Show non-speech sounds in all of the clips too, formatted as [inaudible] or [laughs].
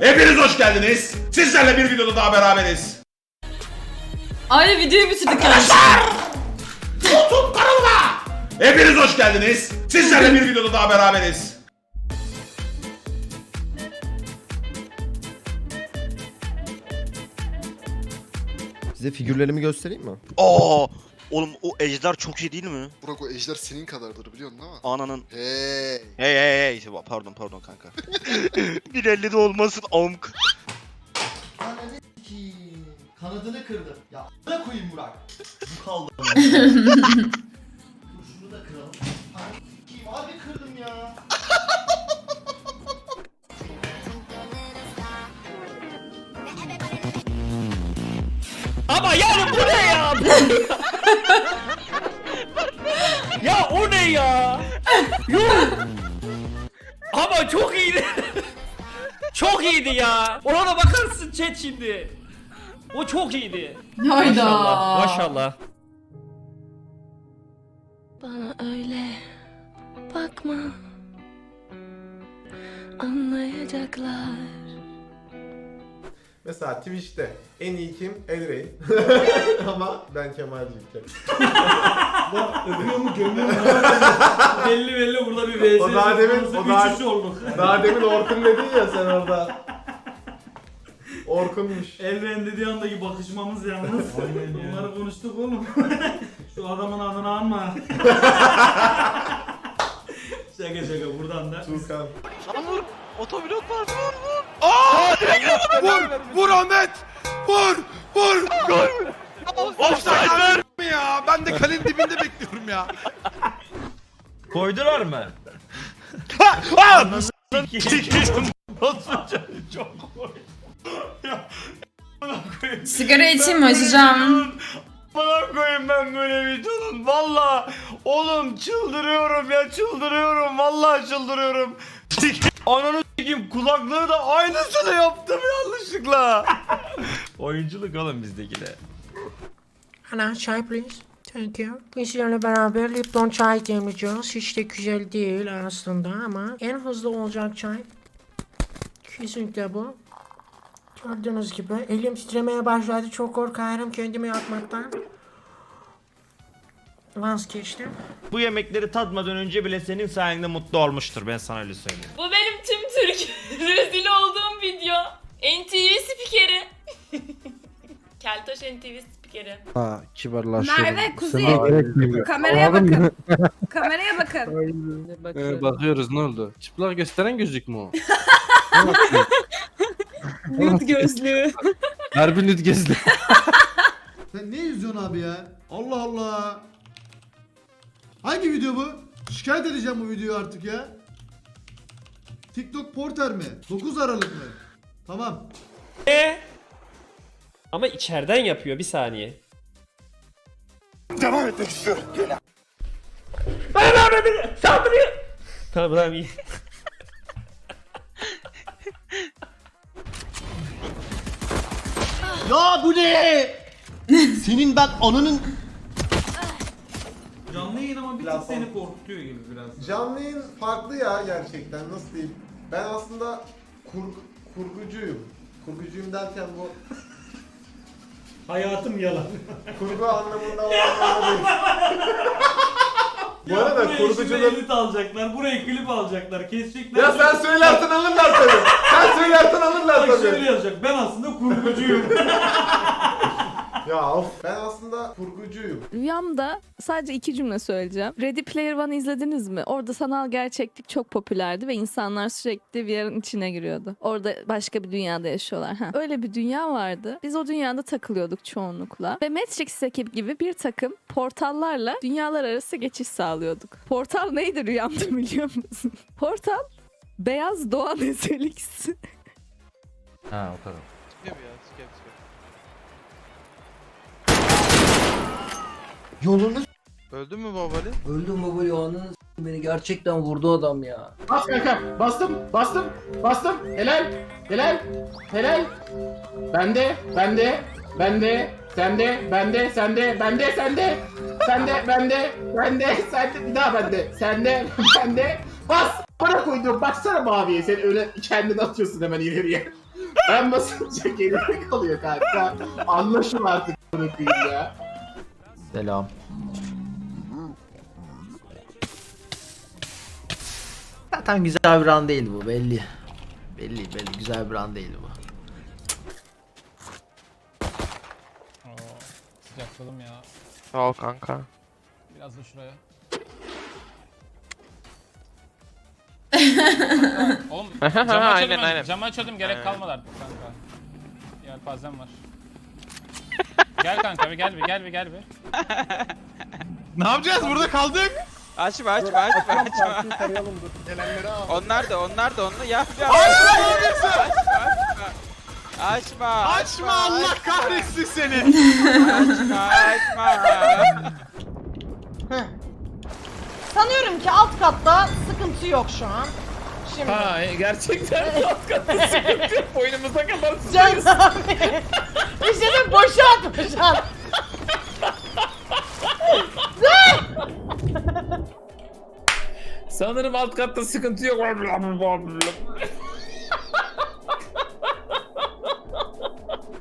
Hepiniz hoş geldiniz. Sizlerle bir videoda daha beraberiz. Aynı videoyu bitirdik yani. YouTube kanalına. Hepiniz hoş geldiniz. Sizlerle bir videoda daha beraberiz. Size figürlerimi göstereyim mi? Aa! Oğlum o ejder çok iyi değil mi? Burak o ejder senin kadardır biliyorsun değil mi? Ananın. Hey. Hey hey hey. Pardon pardon kanka. [laughs] 1.50 de olmasın amk. Ananı Kanadını kırdım. Ya a**ına koyayım Burak. Bu kaldı. [laughs] Dur şunu da kıralım. Ananı s**eyim abi kırdım ya. Ama yani bu ne ya? [laughs] ya o ne ya? Yuh! Ama çok iyiydi. çok iyiydi ya. Ona da bakarsın chat şimdi. O çok iyiydi. Hayda. Maşallah. Maşallah. Bana öyle bakma Anlayacaklar Mesela Twitch'te en iyi kim? Elrain. [laughs] Ama ben Kemal Cilker. belli belli burada bir VS. O daha demin- o daha- olduk. Daha demin Orkun dedin ya sen orada. Orkunmuş. Elren dediği andaki bakışmamız yalnız. Bunları konuştuk oğlum. [laughs] Şu adamın adını anma. [laughs] şaka şaka buradan da. Tuğkan. Lan vur. Var vur vur. Vur, vur Ahmet. Vur, vur. Offside ver mi ya? Ben de kalenin dibinde bekliyorum ya. Koydular mı? Sigara içeyim mi açacağım? Bana koyayım ben böyle videonun. Valla oğlum çıldırıyorum ya çıldırıyorum. Valla çıldırıyorum. Ananı s**eyim kulaklığı da aynısını yaptım yanlışlıkla. [laughs] Oyunculuk oğlum bizdeki de. Ana çay please. Thank you. Bizlerle beraber Lipton çay demleyeceğiz. Hiç de güzel değil aslında ama en hızlı olacak çay. Kesinlikle bu. Gördüğünüz gibi elim titremeye başladı. Çok korkarım kendimi yakmaktan. Vazgeçtim. Bu yemekleri tadmadan önce bile senin sayende mutlu olmuştur ben sana öyle söyleyeyim. Bu benim tüm Türk [laughs] rezil olduğum video. NTV spikeri. [laughs] Keltoş NTV spikeri. Ha kibarlaşıyorum. Merve, Kuzey. Kameraya bakın. [laughs] Kameraya bakın. Ee, bakıyoruz ne oldu? Çıplak gösteren gözlük mü o? Nüt gözlüğü. Harbi nüt gözlük. Sen ne izliyorsun abi ya? Allah Allah. Hangi video bu? Şikayet edeceğim bu videoyu artık ya. TikTok Porter mi? 9 Aralık mı? Tamam. Ama içeriden yapıyor bir saniye. Devam etmek istiyorum. Ben ben ben saldırıyor. Tamam tamam iyi. Ya bu ne? [laughs] Senin ben ananın... Canlı yayın ama bir tık seni korkutuyor gibi biraz. Canlı yayın farklı ya gerçekten. Nasıl diyeyim? Ben aslında kurgu, kurgucuyum. Kurgucuyum derken bu [laughs] Hayatım yalan. kurgu anlamında o anlamda değil. [laughs] Bu arada buraya şimdi kurgucunun... edit alacaklar, buraya klip alacaklar, kesecekler. Ya sen söylersen alırlar tabii. Sen söylersen alırlar Bak şöyle tabii. yazacak, ben aslında kurgucuyum. [laughs] Ya of. Ben aslında kurgucuyum. Rüyamda sadece iki cümle söyleyeceğim. Ready Player One izlediniz mi? Orada sanal gerçeklik çok popülerdi ve insanlar sürekli VR'ın içine giriyordu. Orada başka bir dünyada yaşıyorlar. Ha. Öyle bir dünya vardı. Biz o dünyada takılıyorduk çoğunlukla. Ve Matrix ekip gibi bir takım portallarla dünyalar arası geçiş sağlıyorduk. Portal neydi rüyamda [laughs] biliyor musun? Portal Beyaz Doğan [laughs] SLX. ha o kadar. Yolunu Öldün mü babali? Öldüm baba Yohan'ın beni gerçekten vurdu adam ya. Bas kanka. Bastım. Bastım. Bastım. Helal. Helal. Helal. Bende. Bende. Bende. Sende. Bende. Sende. Bende. Sende. Sende. Bende. Bende. Sende. Bir daha bende. Sende. [laughs] Bende. Bas. Bana koydum. Baksana maviye. Sen öyle kendini atıyorsun hemen ileriye. Ben basınca geride kalıyor kanka. Anlaşın artık bırakayım ya. Selam. Zaten güzel bir an değil bu belli. Belli belli güzel bir an değil bu. Sıcakladım ya. Sağ ol kanka. Biraz da şuraya. [laughs] Oğlum camı açıyordum, Aynen, aynen. camı açıyordum gerek kalmadı artık kanka. Yelpazem var. Gel kanka bir gel bir gel bir gel bir. Ne yapacağız? Burada kaldık. Açma açma açma açma. onlar da onlar da onu yap yap. Açma açma. Açma Allah kahretsin seni. Açma açma. Sanıyorum ki alt katta sıkıntı yok şu an. Şimdi. Ha gerçekten alt katta sıkıntı yok. Boynumuza kadar Can abi. Boşalt. Sanırım alt katta sıkıntı yok.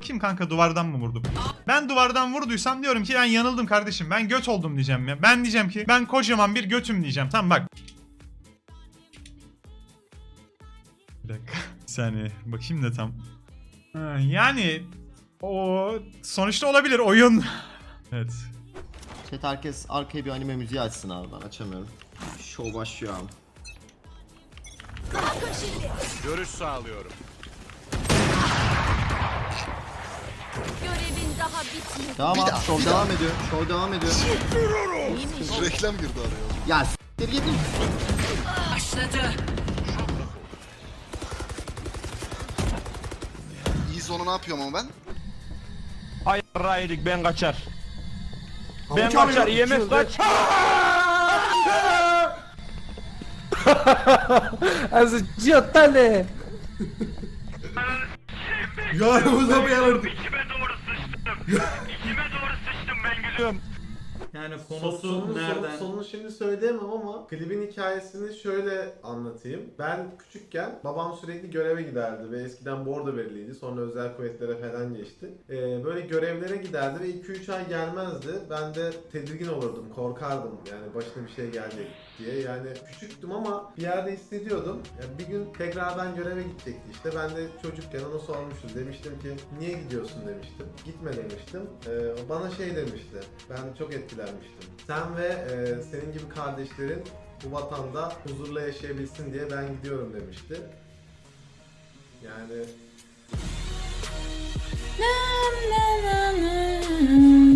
Kim kanka duvardan mı vurdu? Ben duvardan vurduysam diyorum ki ben yanıldım kardeşim. Ben göt oldum diyeceğim ya. Ben diyeceğim ki ben kocaman bir götüm diyeceğim. Tamam bak. Bir dakika. Bir saniye. Bakayım da tam. Ha, yani o sonuçta olabilir oyun. evet. Chat herkes arkaya bir anime müziği açsın abi ben açamıyorum. Show başlıyor abi. Görüş sağlıyorum. Görevin daha bitmedi. Devam abi show devam ediyor. Show devam ediyor. Reklam girdi araya. Ya s**tir gidin. İyi zona ne yapıyorum ama ben? Ay raydik ben kaçar. Ben kaçar IMF kaç. Also [laughs] Giottale. Ya bu da bir yarardık. Yani Sonunu, nereden? Sonunu şimdi söyleyemem ama klibin hikayesini şöyle anlatayım. Ben küçükken babam sürekli göreve giderdi ve eskiden bordo veriliydi. Sonra özel kuvvetlere falan geçti. Ee, böyle görevlere giderdi ve 2-3 ay gelmezdi. Ben de tedirgin olurdum, korkardım yani başına bir şey gelecek diye. Yani küçüktüm ama bir yerde hissediyordum. Yani bir gün tekrardan göreve gidecekti işte. Ben de çocukken ona sormuştum. Demiştim ki niye gidiyorsun demiştim. Gitme demiştim. Ee, o bana şey demişti. Ben çok etkilenmiştim. Sen ve e, senin gibi kardeşlerin bu vatanda huzurla yaşayabilsin diye ben gidiyorum demişti. Yani na na na na